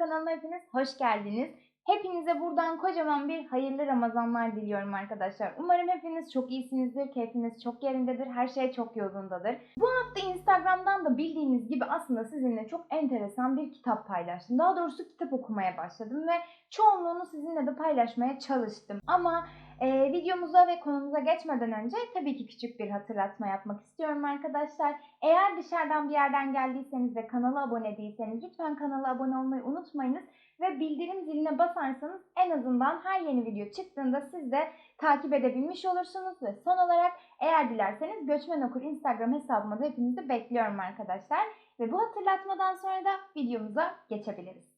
kanalına hepiniz hoş geldiniz. Hepinize buradan kocaman bir hayırlı Ramazanlar diliyorum arkadaşlar. Umarım hepiniz çok iyisinizdir, keyfiniz çok yerindedir, her şey çok yolundadır. Bu hafta Instagram'dan da bildiğiniz gibi aslında sizinle çok enteresan bir kitap paylaştım. Daha doğrusu kitap okumaya başladım ve çoğunluğunu sizinle de paylaşmaya çalıştım. Ama e, videomuza ve konumuza geçmeden önce tabii ki küçük bir hatırlatma yapmak istiyorum arkadaşlar. Eğer dışarıdan bir yerden geldiyseniz ve kanala abone değilseniz lütfen kanala abone olmayı unutmayınız. Ve bildirim ziline basarsanız en azından her yeni video çıktığında siz de takip edebilmiş olursunuz. Ve son olarak eğer dilerseniz Göçmen Okur Instagram hesabıma da hepinizi bekliyorum arkadaşlar. Ve bu hatırlatmadan sonra da videomuza geçebiliriz.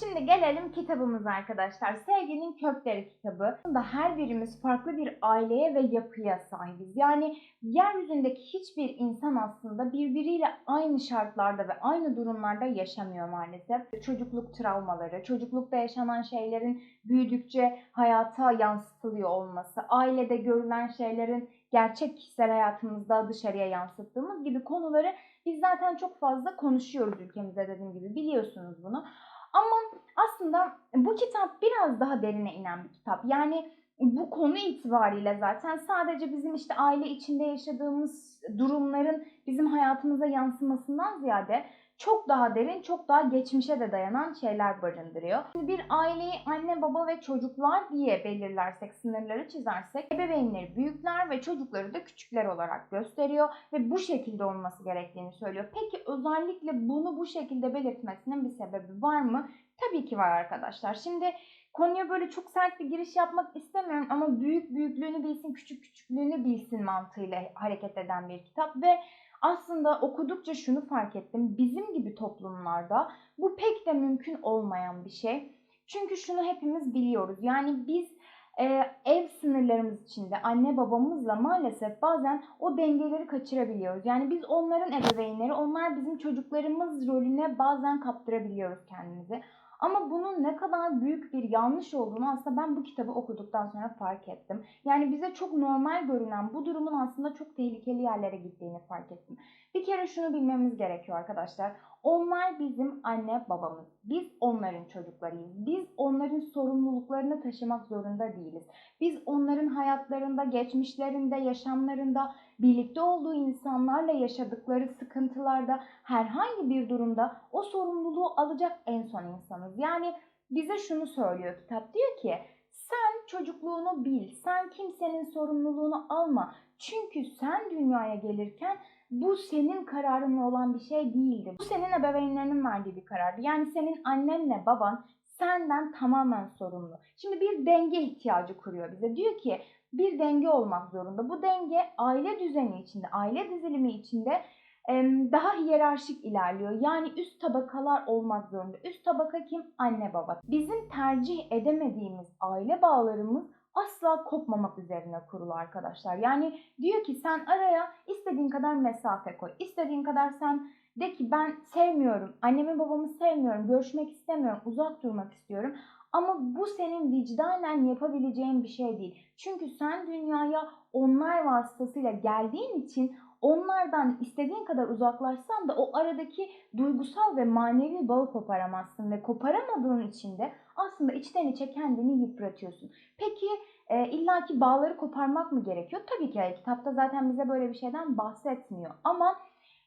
Şimdi gelelim kitabımıza arkadaşlar. Sevginin Kökleri kitabı. Bunda her birimiz farklı bir aileye ve yapıya sahibiz. Yani yeryüzündeki hiçbir insan aslında birbiriyle aynı şartlarda ve aynı durumlarda yaşamıyor maalesef. Çocukluk travmaları, çocuklukta yaşanan şeylerin büyüdükçe hayata yansıtılıyor olması, ailede görülen şeylerin gerçek kişisel hayatımızda dışarıya yansıttığımız gibi konuları biz zaten çok fazla konuşuyoruz ülkemizde dediğim gibi biliyorsunuz bunu. Ama aslında bu kitap biraz daha derine inen bir kitap. Yani bu konu itibariyle zaten sadece bizim işte aile içinde yaşadığımız durumların bizim hayatımıza yansımasından ziyade çok daha derin, çok daha geçmişe de dayanan şeyler barındırıyor. Şimdi bir aileyi anne, baba ve çocuklar diye belirlersek, sınırları çizersek, ebeveynleri büyükler ve çocukları da küçükler olarak gösteriyor ve bu şekilde olması gerektiğini söylüyor. Peki özellikle bunu bu şekilde belirtmesinin bir sebebi var mı? Tabii ki var arkadaşlar. Şimdi konuya böyle çok sert bir giriş yapmak istemiyorum ama büyük büyüklüğünü bilsin, küçük küçüklüğünü bilsin mantığıyla hareket eden bir kitap ve aslında okudukça şunu fark ettim. Bizim gibi toplumlarda bu pek de mümkün olmayan bir şey. Çünkü şunu hepimiz biliyoruz. Yani biz e, ev sınırlarımız içinde anne babamızla maalesef bazen o dengeleri kaçırabiliyoruz. Yani biz onların ebeveynleri, onlar bizim çocuklarımız rolüne bazen kaptırabiliyoruz kendimizi. Ama bunun ne kadar büyük bir yanlış olduğunu aslında ben bu kitabı okuduktan sonra fark ettim. Yani bize çok normal görünen bu durumun aslında çok tehlikeli yerlere gittiğini fark ettim. Bir kere şunu bilmemiz gerekiyor arkadaşlar. Onlar bizim anne babamız. Biz onların çocuklarıyız. Biz onların sorumluluklarını taşımak zorunda değiliz. Biz onların hayatlarında, geçmişlerinde, yaşamlarında, birlikte olduğu insanlarla yaşadıkları sıkıntılarda herhangi bir durumda o sorumluluğu alacak en son insanız. Yani bize şunu söylüyor kitap. Diyor ki sen çocukluğunu bil. Sen kimsenin sorumluluğunu alma. Çünkü sen dünyaya gelirken bu senin kararınla olan bir şey değildi. Bu senin ebeveynlerinin verdiği bir karardı. Yani senin annenle baban senden tamamen sorumlu. Şimdi bir denge ihtiyacı kuruyor bize. Diyor ki bir denge olmak zorunda. Bu denge aile düzeni içinde, aile dizilimi içinde daha hiyerarşik ilerliyor. Yani üst tabakalar olmak zorunda. Üst tabaka kim? Anne baba. Bizim tercih edemediğimiz aile bağlarımız asla kopmamak üzerine kurulu arkadaşlar. Yani diyor ki sen araya istediğin kadar mesafe koy. İstediğin kadar sen de ki ben sevmiyorum, annemi babamı sevmiyorum, görüşmek istemiyorum, uzak durmak istiyorum. Ama bu senin vicdanen yapabileceğin bir şey değil. Çünkü sen dünyaya onlar vasıtasıyla geldiğin için onlardan istediğin kadar uzaklaşsan da o aradaki duygusal ve manevi bağı koparamazsın ve koparamadığın için de aslında içten içe kendini yıpratıyorsun. Peki e, illaki bağları koparmak mı gerekiyor? Tabii ki kitapta zaten bize böyle bir şeyden bahsetmiyor. Ama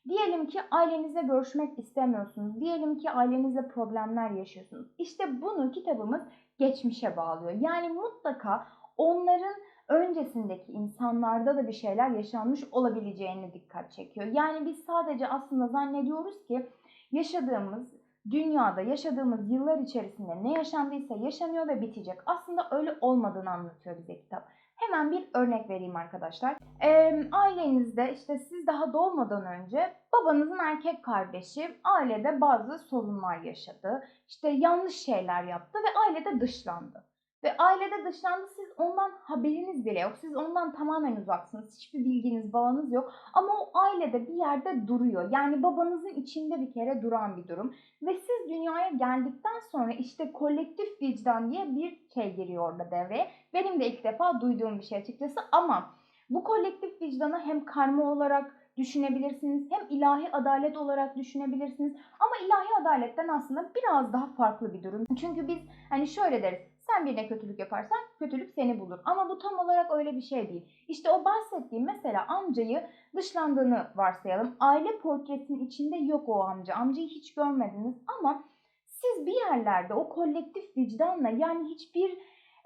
diyelim ki ailenizle görüşmek istemiyorsunuz. Diyelim ki ailenizle problemler yaşıyorsunuz. İşte bunu kitabımız geçmişe bağlıyor. Yani mutlaka onların öncesindeki insanlarda da bir şeyler yaşanmış olabileceğine dikkat çekiyor. Yani biz sadece aslında zannediyoruz ki yaşadığımız dünyada yaşadığımız yıllar içerisinde ne yaşandıysa yaşanıyor ve bitecek. Aslında öyle olmadığını anlatıyor bize kitap. Hemen bir örnek vereyim arkadaşlar. Ee, ailenizde işte siz daha doğmadan önce babanızın erkek kardeşi ailede bazı sorunlar yaşadı. İşte yanlış şeyler yaptı ve ailede dışlandı. Ve ailede dışlandı siz ondan haberiniz bile yok. Siz ondan tamamen uzaksınız. Hiçbir bilginiz, bağınız yok. Ama o ailede bir yerde duruyor. Yani babanızın içinde bir kere duran bir durum. Ve siz dünyaya geldikten sonra işte kolektif vicdan diye bir şey giriyor orada devreye. Benim de ilk defa duyduğum bir şey açıkçası ama bu kolektif vicdanı hem karma olarak düşünebilirsiniz hem ilahi adalet olarak düşünebilirsiniz. Ama ilahi adaletten aslında biraz daha farklı bir durum. Çünkü biz hani şöyle deriz. Sen birine kötülük yaparsan kötülük seni bulur. Ama bu tam olarak öyle bir şey değil. İşte o bahsettiğim mesela amcayı dışlandığını varsayalım. Aile portresinin içinde yok o amca. Amcayı hiç görmediniz ama siz bir yerlerde o kolektif vicdanla yani hiçbir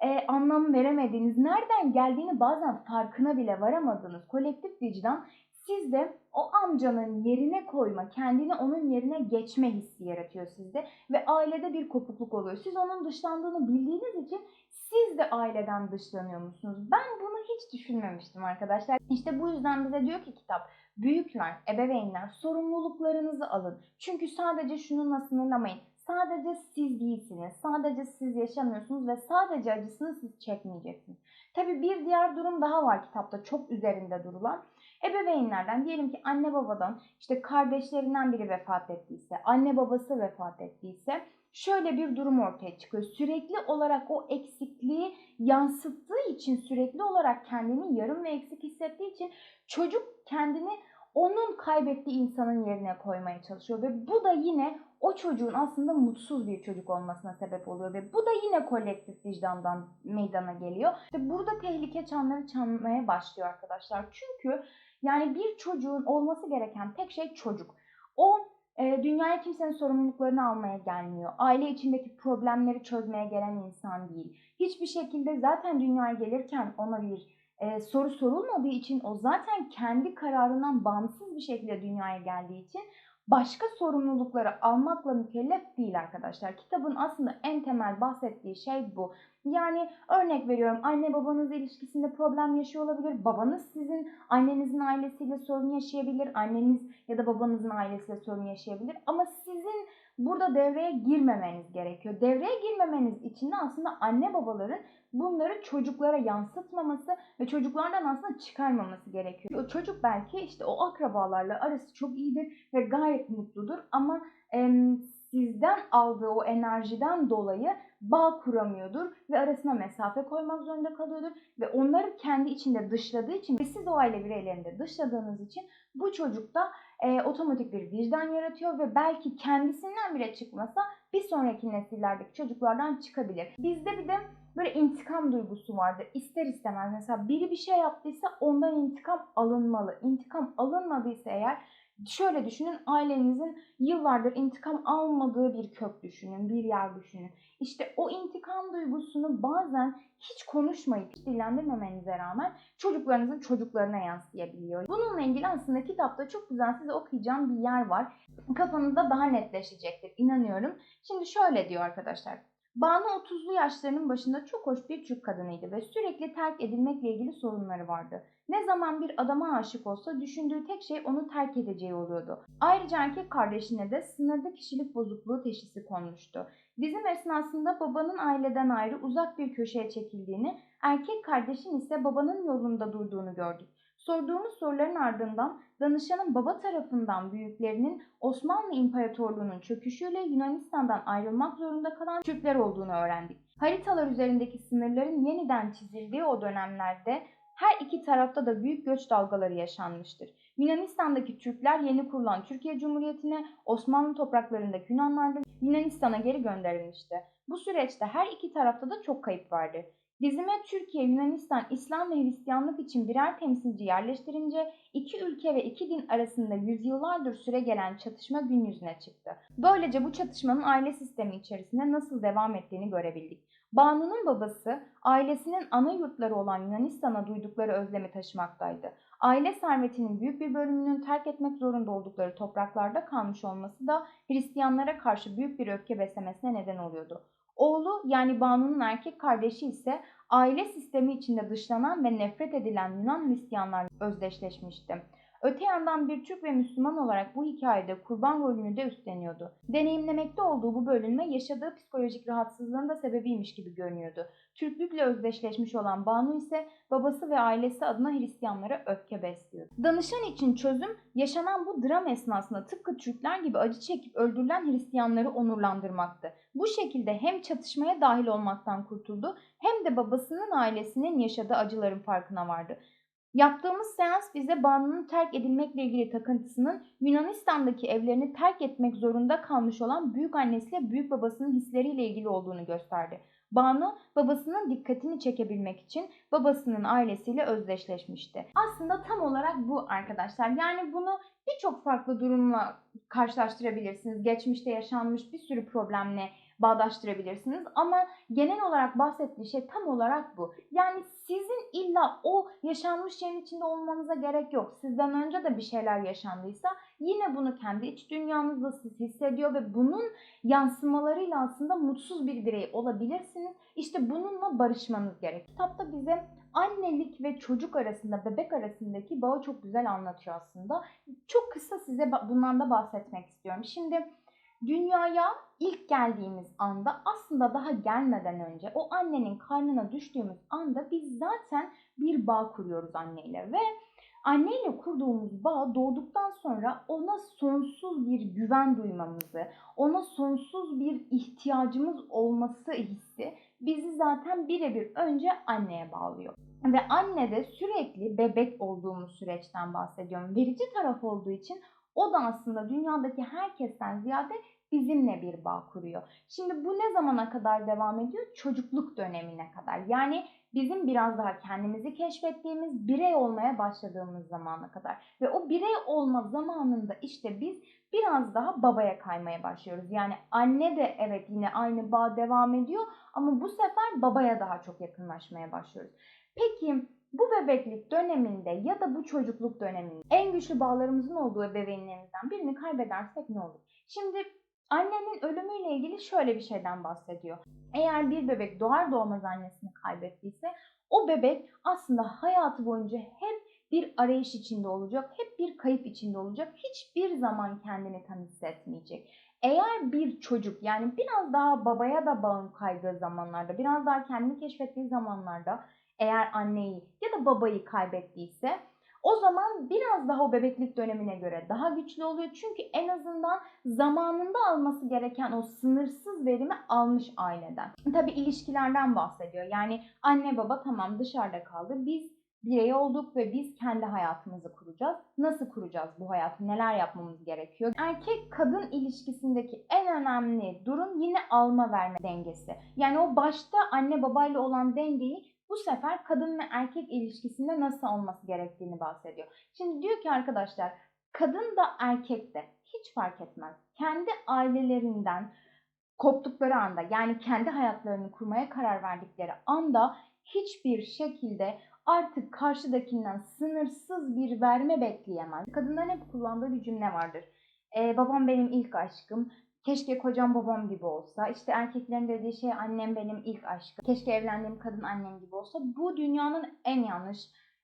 e, anlam veremediğiniz, nereden geldiğini bazen farkına bile varamadığınız kolektif vicdan sizde o amcanın yerine koyma, kendini onun yerine geçme hissi yaratıyor sizde ve ailede bir kopukluk oluyor. Siz onun dışlandığını bildiğiniz için siz de aileden dışlanıyor musunuz? Ben bunu hiç düşünmemiştim arkadaşlar. İşte bu yüzden bize diyor ki kitap, büyükler, ebeveynler sorumluluklarınızı alın. Çünkü sadece şununla sınırlamayın. Sadece siz değilsiniz. Sadece siz yaşamıyorsunuz ve sadece acısını siz çekmeyeceksiniz. Tabii bir diğer durum daha var kitapta çok üzerinde durulan. Ebeveynlerden diyelim ki anne babadan işte kardeşlerinden biri vefat ettiyse, anne babası vefat ettiyse şöyle bir durum ortaya çıkıyor. Sürekli olarak o eksikliği yansıttığı için, sürekli olarak kendini yarım ve eksik hissettiği için çocuk kendini onun kaybettiği insanın yerine koymaya çalışıyor ve bu da yine o çocuğun aslında mutsuz bir çocuk olmasına sebep oluyor ve bu da yine kolektif vicdandan meydana geliyor. İşte burada tehlike çanları çalmaya başlıyor arkadaşlar. Çünkü yani bir çocuğun olması gereken tek şey çocuk. O e, dünyaya kimsenin sorumluluklarını almaya gelmiyor. Aile içindeki problemleri çözmeye gelen insan değil. Hiçbir şekilde zaten dünyaya gelirken ona bir e, soru sorulmadığı için o zaten kendi kararından bağımsız bir şekilde dünyaya geldiği için başka sorumlulukları almakla mükellef değil arkadaşlar. Kitabın aslında en temel bahsettiği şey bu. Yani örnek veriyorum anne babanız ilişkisinde problem yaşıyor olabilir. Babanız sizin annenizin ailesiyle sorun yaşayabilir. Anneniz ya da babanızın ailesiyle sorun yaşayabilir. Ama sizin burada devreye girmemeniz gerekiyor. Devreye girmemeniz için de aslında anne babaların bunları çocuklara yansıtmaması ve çocuklardan aslında çıkarmaması gerekiyor. O çocuk belki işte o akrabalarla arası çok iyidir ve gayet mutludur ama e, sizden aldığı o enerjiden dolayı bağ kuramıyordur ve arasına mesafe koymak zorunda kalıyordur ve onları kendi içinde dışladığı için ve siz o aile bireylerinde dışladığınız için bu çocukta e, otomatik bir vicdan yaratıyor ve belki kendisinden bile çıkmasa bir sonraki nesillerdeki çocuklardan çıkabilir. Bizde bir de böyle intikam duygusu vardır. İster istemez mesela biri bir şey yaptıysa ondan intikam alınmalı. İntikam alınmadıysa eğer şöyle düşünün ailenizin yıllardır intikam almadığı bir kök düşünün, bir yer düşünün. İşte o intikam duygusunu bazen hiç konuşmayıp hiç dillendirmemenize rağmen çocuklarınızın çocuklarına yansıyabiliyor. Bununla ilgili aslında kitapta çok güzel size okuyacağım bir yer var. Kafanızda daha netleşecektir inanıyorum. Şimdi şöyle diyor arkadaşlar. Banu 30'lu yaşlarının başında çok hoş bir Türk kadınıydı ve sürekli terk edilmekle ilgili sorunları vardı. Ne zaman bir adama aşık olsa düşündüğü tek şey onu terk edeceği oluyordu. Ayrıca erkek kardeşine de sınırda kişilik bozukluğu teşhisi konmuştu. Dizim esnasında babanın aileden ayrı uzak bir köşeye çekildiğini, erkek kardeşin ise babanın yolunda durduğunu gördük. Sorduğumuz soruların ardından danışanın baba tarafından büyüklerinin Osmanlı İmparatorluğu'nun çöküşüyle Yunanistan'dan ayrılmak zorunda kalan Türkler olduğunu öğrendik. Haritalar üzerindeki sınırların yeniden çizildiği o dönemlerde her iki tarafta da büyük göç dalgaları yaşanmıştır. Yunanistan'daki Türkler yeni kurulan Türkiye Cumhuriyeti'ne, Osmanlı topraklarındaki Yunanlar da Yunanistan'a geri gönderilmişti. Bu süreçte her iki tarafta da çok kayıp vardı. Dizime Türkiye, Yunanistan, İslam ve Hristiyanlık için birer temsilci yerleştirince iki ülke ve iki din arasında yüzyıllardır süre gelen çatışma gün yüzüne çıktı. Böylece bu çatışmanın aile sistemi içerisinde nasıl devam ettiğini görebildik. Banu'nun babası ailesinin ana yurtları olan Yunanistan'a duydukları özlemi taşımaktaydı. Aile servetinin büyük bir bölümünün terk etmek zorunda oldukları topraklarda kalmış olması da Hristiyanlara karşı büyük bir öfke beslemesine neden oluyordu. Oğlu yani Banu'nun erkek kardeşi ise aile sistemi içinde dışlanan ve nefret edilen Yunan Hristiyanlarla özdeşleşmişti. Öte yandan bir Türk ve Müslüman olarak bu hikayede kurban rolünü de üstleniyordu. Deneyimlemekte olduğu bu bölünme yaşadığı psikolojik rahatsızlığın da sebebiymiş gibi görünüyordu. Türklükle özdeşleşmiş olan Banu ise babası ve ailesi adına Hristiyanlara öfke besliyordu. Danışan için çözüm yaşanan bu dram esnasında tıpkı Türkler gibi acı çekip öldürülen Hristiyanları onurlandırmaktı. Bu şekilde hem çatışmaya dahil olmaktan kurtuldu hem de babasının ailesinin yaşadığı acıların farkına vardı. Yaptığımız seans bize Banu'nun terk edilmekle ilgili takıntısının Yunanistan'daki evlerini terk etmek zorunda kalmış olan büyük annesiyle büyük babasının hisleriyle ilgili olduğunu gösterdi. Banu babasının dikkatini çekebilmek için babasının ailesiyle özdeşleşmişti. Aslında tam olarak bu arkadaşlar. Yani bunu birçok farklı durumla karşılaştırabilirsiniz. Geçmişte yaşanmış bir sürü problemle bağdaştırabilirsiniz ama genel olarak bahsettiği şey tam olarak bu. Yani sizin illa o yaşanmış şeyin içinde olmanıza gerek yok. Sizden önce de bir şeyler yaşandıysa yine bunu kendi iç dünyanızda siz hissediyor ve bunun yansımalarıyla aslında mutsuz bir birey olabilirsiniz. İşte bununla barışmanız gerek. Kitapta bize annelik ve çocuk arasında, bebek arasındaki bağı çok güzel anlatıyor aslında. Çok kısa size bundan da bahsetmek istiyorum. Şimdi dünyaya ilk geldiğimiz anda aslında daha gelmeden önce o annenin karnına düştüğümüz anda biz zaten bir bağ kuruyoruz anneyle ve anneyle kurduğumuz bağ doğduktan sonra ona sonsuz bir güven duymamızı, ona sonsuz bir ihtiyacımız olması hissi bizi zaten birebir önce anneye bağlıyor. Ve anne de sürekli bebek olduğumuz süreçten bahsediyorum. Verici taraf olduğu için o da aslında dünyadaki herkesten ziyade bizimle bir bağ kuruyor. Şimdi bu ne zamana kadar devam ediyor? Çocukluk dönemine kadar. Yani bizim biraz daha kendimizi keşfettiğimiz, birey olmaya başladığımız zamana kadar. Ve o birey olma zamanında işte biz biraz daha babaya kaymaya başlıyoruz. Yani anne de evet yine aynı bağ devam ediyor ama bu sefer babaya daha çok yakınlaşmaya başlıyoruz. Peki bu bebeklik döneminde ya da bu çocukluk döneminde en güçlü bağlarımızın olduğu ebeveynlerimizden birini kaybedersek ne olur? Şimdi Annenin ölümüyle ilgili şöyle bir şeyden bahsediyor. Eğer bir bebek doğar doğmaz annesini kaybettiyse o bebek aslında hayatı boyunca hep bir arayış içinde olacak, hep bir kayıp içinde olacak. Hiçbir zaman kendini tam hissetmeyecek. Eğer bir çocuk yani biraz daha babaya da bağın kaydığı zamanlarda, biraz daha kendini keşfettiği zamanlarda eğer anneyi ya da babayı kaybettiyse o zaman biraz daha o bebeklik dönemine göre daha güçlü oluyor. Çünkü en azından zamanında alması gereken o sınırsız verimi almış aileden. Tabi ilişkilerden bahsediyor. Yani anne baba tamam dışarıda kaldı. Biz birey olduk ve biz kendi hayatımızı kuracağız. Nasıl kuracağız bu hayatı? Neler yapmamız gerekiyor? Erkek kadın ilişkisindeki en önemli durum yine alma verme dengesi. Yani o başta anne babayla olan dengeyi bu sefer kadın ve erkek ilişkisinde nasıl olması gerektiğini bahsediyor. Şimdi diyor ki arkadaşlar kadın da erkek de hiç fark etmez. Kendi ailelerinden koptukları anda yani kendi hayatlarını kurmaya karar verdikleri anda hiçbir şekilde artık karşıdakinden sınırsız bir verme bekleyemez. Kadınların hep kullandığı bir cümle vardır. Ee, babam benim ilk aşkım, Keşke kocam babam gibi olsa. İşte erkeklerin dediği şey annem benim ilk aşkım. Keşke evlendiğim kadın annem gibi olsa. Bu dünyanın en yanlış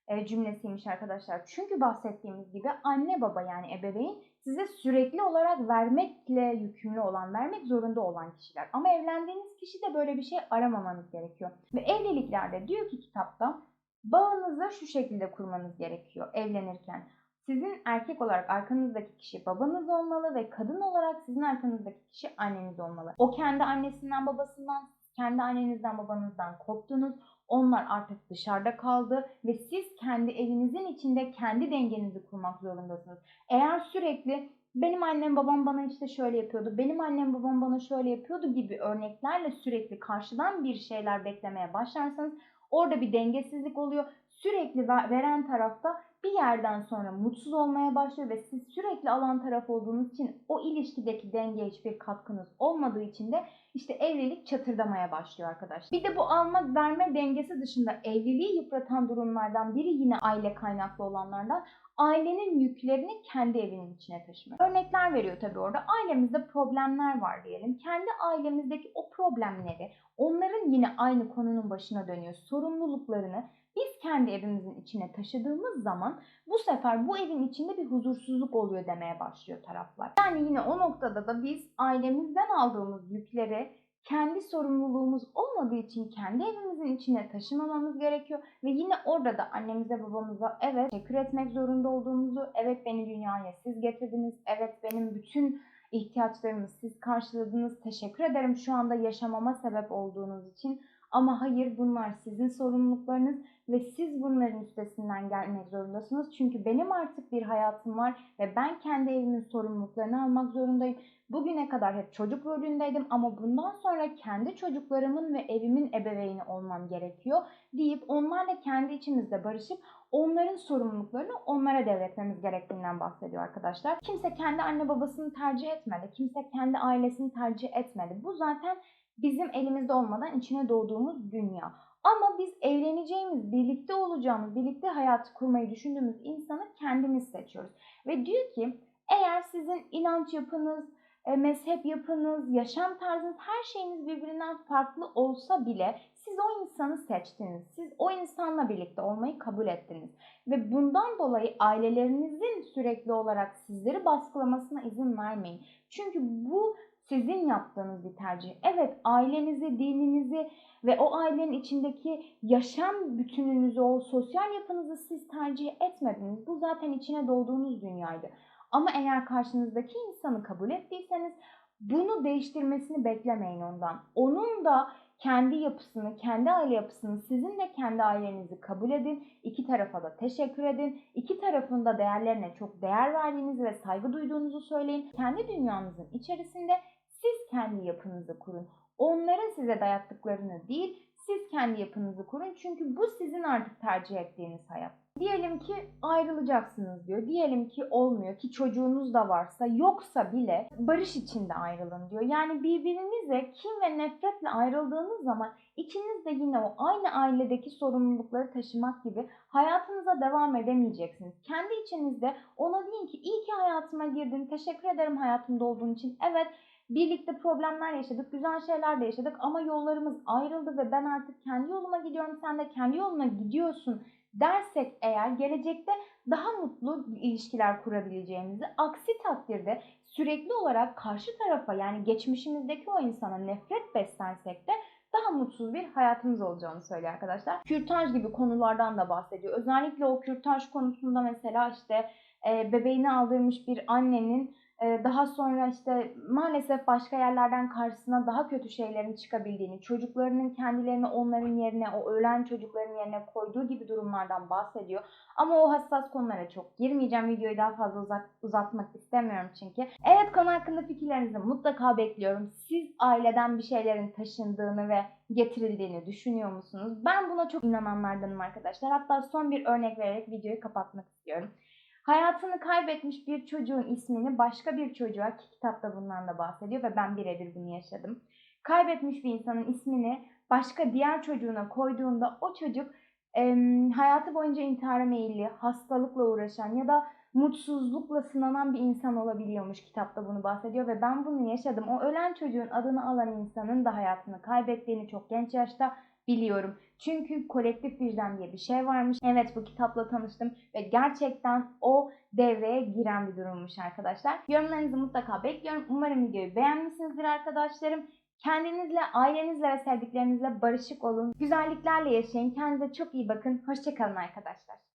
e, cümlesiymiş arkadaşlar. Çünkü bahsettiğimiz gibi anne baba yani ebeveyn size sürekli olarak vermekle yükümlü olan, vermek zorunda olan kişiler. Ama evlendiğiniz kişi de böyle bir şey aramamanız gerekiyor. Ve evliliklerde diyor ki kitapta bağınızı şu şekilde kurmanız gerekiyor evlenirken. Sizin erkek olarak arkanızdaki kişi babanız olmalı ve kadın olarak sizin arkanızdaki kişi anneniz olmalı. O kendi annesinden babasından, kendi annenizden babanızdan koptunuz. Onlar artık dışarıda kaldı ve siz kendi evinizin içinde kendi dengenizi kurmak zorundasınız. Eğer sürekli benim annem babam bana işte şöyle yapıyordu, benim annem babam bana şöyle yapıyordu gibi örneklerle sürekli karşıdan bir şeyler beklemeye başlarsanız orada bir dengesizlik oluyor. Sürekli veren tarafta bir yerden sonra mutsuz olmaya başlıyor ve siz sürekli alan taraf olduğunuz için o ilişkideki denge hiçbir katkınız olmadığı için de işte evlilik çatırdamaya başlıyor arkadaşlar. Bir de bu alma verme dengesi dışında evliliği yıpratan durumlardan biri yine aile kaynaklı olanlardan ailenin yüklerini kendi evinin içine taşımak. Örnekler veriyor tabii orada. Ailemizde problemler var diyelim. Kendi ailemizdeki o problemleri onların yine aynı konunun başına dönüyor. Sorumluluklarını biz kendi evimizin içine taşıdığımız zaman bu sefer bu evin içinde bir huzursuzluk oluyor demeye başlıyor taraflar. Yani yine o noktada da biz ailemizden aldığımız yükleri kendi sorumluluğumuz olmadığı için kendi evimizin içine taşımamamız gerekiyor. Ve yine orada da annemize babamıza evet teşekkür etmek zorunda olduğumuzu, evet beni dünyaya siz getirdiniz, evet benim bütün ihtiyaçlarımı siz karşıladınız, teşekkür ederim şu anda yaşamama sebep olduğunuz için. Ama hayır bunlar sizin sorumluluklarınız ve siz bunların üstesinden gelmek zorundasınız. Çünkü benim artık bir hayatım var ve ben kendi evimin sorumluluklarını almak zorundayım. Bugüne kadar hep çocuk rolündeydim ama bundan sonra kendi çocuklarımın ve evimin ebeveyni olmam gerekiyor deyip onlarla kendi içimizde barışıp onların sorumluluklarını onlara devretmemiz gerektiğinden bahsediyor arkadaşlar. Kimse kendi anne babasını tercih etmedi. Kimse kendi ailesini tercih etmedi. Bu zaten bizim elimizde olmadan içine doğduğumuz dünya. Ama biz evleneceğimiz, birlikte olacağımız, birlikte hayatı kurmayı düşündüğümüz insanı kendimiz seçiyoruz. Ve diyor ki eğer sizin inanç yapınız, e, mezhep yapınız, yaşam tarzınız, her şeyiniz birbirinden farklı olsa bile siz o insanı seçtiniz. Siz o insanla birlikte olmayı kabul ettiniz. Ve bundan dolayı ailelerinizin sürekli olarak sizleri baskılamasına izin vermeyin. Çünkü bu sizin yaptığınız bir tercih. Evet ailenizi, dininizi ve o ailenin içindeki yaşam bütününüzü, o sosyal yapınızı siz tercih etmediniz. Bu zaten içine dolduğunuz dünyaydı. Ama eğer karşınızdaki insanı kabul ettiyseniz bunu değiştirmesini beklemeyin ondan. Onun da kendi yapısını, kendi aile yapısını, sizin de kendi ailenizi kabul edin. İki tarafa da teşekkür edin. İki tarafın da değerlerine çok değer verdiğinizi ve saygı duyduğunuzu söyleyin. Kendi dünyanızın içerisinde siz kendi yapınızı kurun. Onların size dayattıklarını değil, siz kendi yapınızı kurun. Çünkü bu sizin artık tercih ettiğiniz hayat. Diyelim ki ayrılacaksınız diyor. Diyelim ki olmuyor ki çocuğunuz da varsa yoksa bile barış içinde ayrılın diyor. Yani birbirinize kim ve nefretle ayrıldığınız zaman ikiniz de yine o aynı ailedeki sorumlulukları taşımak gibi hayatınıza devam edemeyeceksiniz. Kendi içinizde ona deyin ki iyi ki hayatıma girdin. Teşekkür ederim hayatımda olduğun için. Evet Birlikte problemler yaşadık, güzel şeyler de yaşadık ama yollarımız ayrıldı ve ben artık kendi yoluma gidiyorum, sen de kendi yoluna gidiyorsun dersek eğer gelecekte daha mutlu ilişkiler kurabileceğimizi, aksi takdirde sürekli olarak karşı tarafa yani geçmişimizdeki o insana nefret beslersek de daha mutsuz bir hayatımız olacağını söylüyor arkadaşlar. Kürtaj gibi konulardan da bahsediyor. Özellikle o kürtaj konusunda mesela işte e, bebeğini aldırmış bir annenin daha sonra işte maalesef başka yerlerden karşısına daha kötü şeylerin çıkabildiğini, çocuklarının kendilerini onların yerine, o ölen çocukların yerine koyduğu gibi durumlardan bahsediyor. Ama o hassas konulara çok girmeyeceğim. Videoyu daha fazla uzak, uzatmak istemiyorum çünkü. Evet konu hakkında fikirlerinizi mutlaka bekliyorum. Siz aileden bir şeylerin taşındığını ve getirildiğini düşünüyor musunuz? Ben buna çok inananlardanım arkadaşlar. Hatta son bir örnek vererek videoyu kapatmak istiyorum. Hayatını kaybetmiş bir çocuğun ismini başka bir çocuğa ki kitapta bundan da bahsediyor ve ben birebir bunu yaşadım. Kaybetmiş bir insanın ismini başka diğer çocuğuna koyduğunda o çocuk e, hayatı boyunca intihara meyilli, hastalıkla uğraşan ya da mutsuzlukla sınanan bir insan olabiliyormuş kitapta bunu bahsediyor ve ben bunu yaşadım. O ölen çocuğun adını alan insanın da hayatını kaybettiğini çok genç yaşta biliyorum. Çünkü kolektif vicdan diye bir şey varmış. Evet bu kitapla tanıştım ve gerçekten o devreye giren bir durummuş arkadaşlar. Yorumlarınızı mutlaka bekliyorum. Umarım videoyu beğenmişsinizdir arkadaşlarım. Kendinizle, ailenizle ve sevdiklerinizle barışık olun. Güzelliklerle yaşayın. Kendinize çok iyi bakın. Hoşçakalın arkadaşlar.